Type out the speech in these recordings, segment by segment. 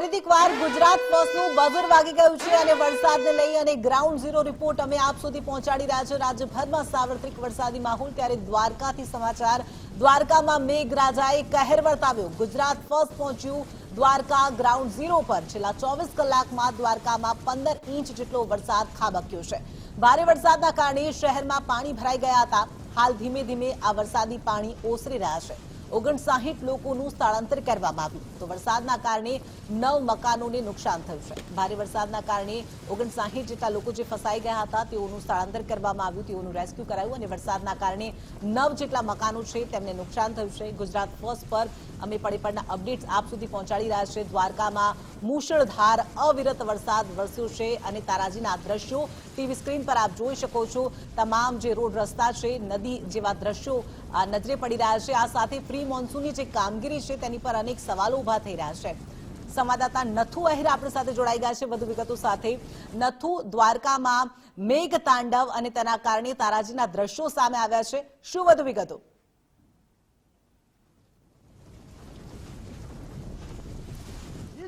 ફરીથી એકવાર ગુજરાત બસનું બઝર વાગી ગયું છે અને વરસાદને લઈ અને ગ્રાઉન્ડ ઝીરો રિપોર્ટ અમે આપ સુધી પહોંચાડી રહ્યા છે. રાજ્યભરમાં સાર્વત્રિક વરસાદી માહોલ ત્યારે દ્વારકાથી સમાચાર. દ્વારકામાં મેઘરાજાએ કહેર વર્તાવ્યો. ગુજરાત ફર્સ્ટ પહોંચ્યું દ્વારકા ગ્રાઉન્ડ ઝીરો પર. છેલ્લા ચોવીસ કલાકમાં દ્વારકામાં પંદર ઇંચ જેટલો વરસાદ ખાબક્યો છે. ભારે વરસાદના કારણે શહેરમાં પાણી ભરાઈ ગયા હતા. હાલ ધીમે ધીમે આ વરસાદી પાણી ઓસરી રહ્યા છે. ઓગણસાહીઠ લોકોનું સ્થળાંતર કરવામાં આવ્યું. તો વરસાદના કારણે નવ મકાનોને નુકસાન થયું છે. ભારે વરસાદના કારણે ઓગણસાહીઠ જેટલા લોકો જે ફસાઈ ગયા હતા, તેઓનું સ્થળાંતર કરવામાં આવ્યું, તેઓનું રેસ્ક્યુ કરાયું અને વરસાદના કારણે નવ જેટલા મકાનો છે તેમને નુકસાન થયું છે. ગુજરાત ફર્સ્ટ પર અમે પડી પડના અપડેટ્સ આપ સુધી પહોંચાડી રહ્યા છે. દ્વારકામાં મુશળધાર અવિરત વરસાદ વરસ્યો છે અને તારાજીના દ્રશ્યો ટીવી સ્ક્રીન પર આપ જોઈ શકો છો. તમામ જે રોડ રસ્તા છે, નદી જેવા દ્રશ્યો નજરે પડી રહ્યા છે. આ સાથે પ્રી મોન્સૂનની જે કામગીરી છે તેની પર અનેક સવાલો ઊભા થઈ રહ્યા છે. સંવાદદાતા નથુ અહેર આપણી સાથે જોડાઈ ગયા છે. વધુ વિગતો સાથે નથુ દ્વારકામાં મેઘ તાંડવ અને તેના કારણે તારાજીના દ્રશ્યો સામે આવ્યા છે. શું વધુ વિગતો?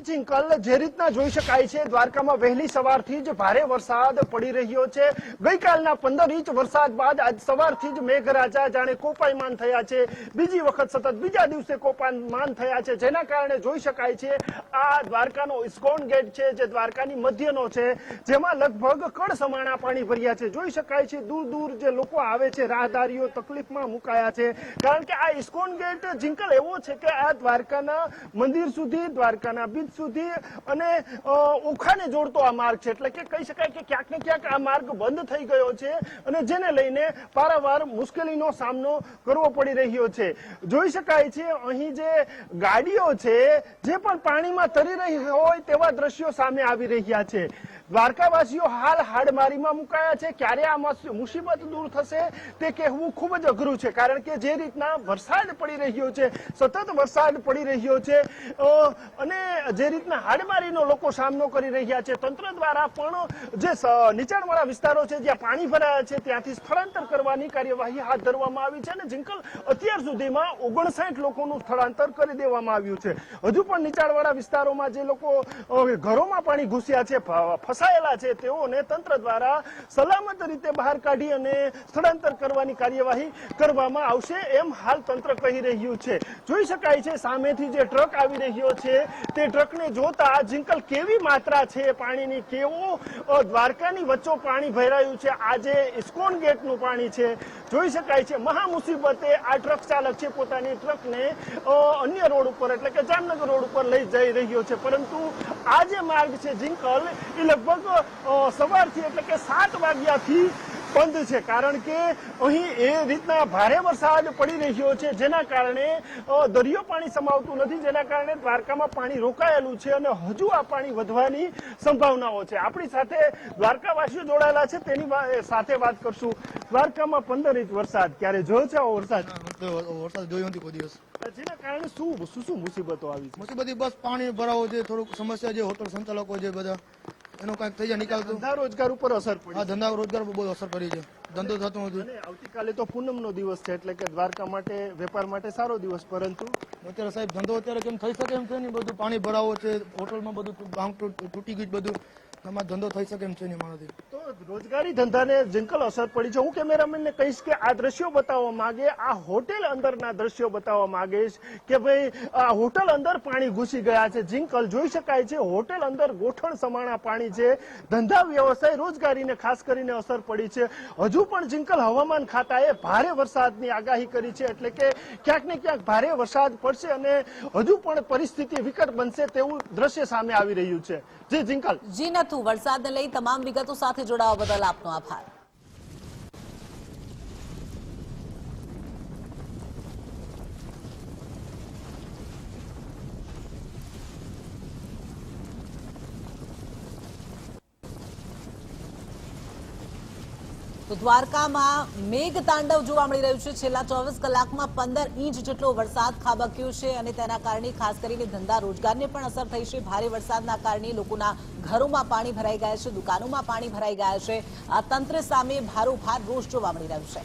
ચિંકલ જે રીતના જોઈ શકાય છે, દ્વારકામાં વહેલી સવારથી જ ભારે વરસાદ પડી રહ્યો છે. ગઈકાલના પંદર ઇંચ વરસાદ બાદ આજ સવારથી જ મેઘરાજા જાણે કોપાયમાન થયા છે. બીજી વખત સતત બીજા દિવસે કોપાયમાન થયા છે. જેના કારણે જોઈ શકાય છે, આ દ્વારકાનો ઇસ્કોન ગેટ છે, જે દ્વારકાની મધ્યનો છે, જેમાં લગભગ કડ સમાણા પાણી ભર્યા છે. જોઈ શકાય છે, દૂર દૂર જે લોકો આવે છે, રાહદારીઓ તકલીફમાં મુકાયા છે. કારણ કે આ ઇસ્કોન ગેટ જિંકલ એવો છે કે આ દ્વારકાના મંદિર સુધી, દ્વારકાના બીચ સુધી અને ઓખાને જોડતો આ માર્ગ છે. એટલે કે કહી શકાય કે ક્યાંક ને ક્યાંક આ માર્ગ બંધ થઈ ગયો છે અને જેને લઈને પારાવાર મુશ્કેલીનો સામનો કરવો પડી રહ્યો છે. જોઈ શકાય છે, અહીં જે ગાડીઓ છે, જે પણ પાણીમાં તરી રહી હોય તેવા દ્રશ્યો સામે આવી રહ્યા છે. દ્વારકાવાસીઓ હાલ હાડમારીમાં મુકાયા છે. ક્યારે આ મુસીબત દૂર થશે તે કહેવું ખૂબ જ અઘરું છે. કારણ કે જે રીતના વરસાદ પડી રહ્યો છે, સતત વરસાદ પડી રહ્યો છે અને જે રીતના હાડમારીનો લોકો સામનો કરી રહ્યા છે, તંત્ર દ્વારા પણ જે નીચાણવાળા વિસ્તારો છે, જ્યાં પાણી ભરાયા છે, ત્યાંથી સ્થળાંતર કરવાની કાર્યવાહી હાથ ધરવામાં આવી છે અને જિંકલ અત્યાર સુધીમાં ઓગણસાઠ લોકોનું સ્થળાંતર કરી દેવામાં આવ્યું છે. હજુ પણ નીચાણવાળા વિસ્તારોમાં જે લોકો ઘરોમાં પાણી ઘૂસ્યા છે, ફ- ફસાયેલા છે, તેઓને તંત્ર દ્વારા સલામત રીતે બહાર કાઢી અને સ્થળાંતર કરવાની કાર્યવાહી કરવામાં આવશે એમ હાલ તંત્ર કહી રહ્યું છે. જોઈ શકાય છે, સામેથી જે ટ્રક આવી રહ્યો છે, તે ટ્રકને જોતા જિંકલ કેવી માત્રા છે, પાણીની કેવો દ્વારકાની વચ્ચો પાણી ભરાયું છે, આજે ઇસ્કોન ગેટનું પાણી છે. જોઈ શકાય છે, મહા મુસીબતે આ ટ્રક ચાલક છે, પોતાની ટ્રકને અન્ય રોડ ઉપર, એટલે કે જામનગર રોડ ઉપર લઈ જઈ રહ્યો છે. પરંતુ આ જે માર્ગ છે જિંકલ એ લગભગ સવારથી એટલે કે સાત વાગ્યાથી બંધ છે. કારણ કે અહીં એ રીતના ભારે વરસાદ પડી રહ્યો છે જેના કારણે દરિયો પાણી સમાવતું નથી જેના કારણે દ્વારકામાં પાણી રોકાયેલું છે અને હજુ આ પાણી વધવાની સંભાવનાઓ છે. આપણી સાથે દ્વારકાવાસીઓ જોડાયેલા છે તેની સાથે વાત કરશું. દ્વારકામાં પંદર ઇંચ વરસાદ. ક્યારે જોયો છે આવો વરસાદ? વરસાદ જોયો નથી કોઈ દિવસ. જેના કારણે શું શું શું મુસીબતો આવી મુસીબત બસ પાણી ભરાવો છે થોડુંક સમસ્યા છે હોટલ સંચાલકો છે બધા એનો કાંઈક થઈ જાય નિકાલ ધંધા રોજગાર ઉપર અસર પડી. હા ધંધા રોજગાર પર બહુ અસર કરી છે. ધંધો થતો નથી. આવતીકાલે તો પૂનમનો દિવસ છે એટલે કે દ્વારકા માટે વેપાર માટે સારો દિવસ પરંતુ અત્યારે સાહેબ ધંધો અત્યારે કેમ થઈ શકે એમ છે નહીં બધું? પાણી ભરાવો છે હોટલમાં બધું ભાંગ તૂટ- તૂટી ગયું બધું. એમાં ધંધો થઈ શકે એમ છે નહીં મારાથી તો રોજગારી ધંધાને જંકલ અસર પડી છે. હું કેમેરામેનને કહીશ કે આ દ્રશ્યો બતાવવા માંગે, આ હોટેલ અંદરના દ્રશ્યો બતાવવા માંગે કે ભાઈ, આ હોટેલ અંદર પાણી ઘૂસી ગયા છે. જિંકલ જોઈ શકાય છે, હોટેલ અંદર ગોઠણ સમાણા પાણી છે. ધંધા વ્યવસાય રોજગારીને ખાસ કરીને અસર પડી છે. હજુ પણ જિંકલ હવામાન ખાતાએ ભારે વરસાદની આગાહી કરી છે. એટલે કે ક્યાંક ને ક્યાંક ભારે વરસાદ પડશે અને હજુ પણ પરિસ્થિતિ વિકટ બનશે તેવું દ્રશ્ય સામે આવી રહ્યું છે. જી જિંકલ જી, નથુ. વરસાદને લઈ તમામ વિગતો સાથે જોડાવા બદલ આપનો આભાર. તો દ્વારકામાં મેઘ તાંડવ જોવા મળી રહ્યું છે. છેલ્લા ચોવીસ કલાકમાં પંદર ઇંચ જેટલો વરસાદ ખાબક્યો છે અને તેના કારણે ખાસ કરીને ધંધા રોજગારને પણ અસર થઈ છે. ભારે વરસાદના કારણે લોકોના ઘરોમાં પાણી ભરાઈ ગયા છે, દુકાનોમાં પાણી ભરાઈ ગયા છે. આ તંત્ર સામે ભારોભાર રોષ જોવા મળી રહ્યું છે.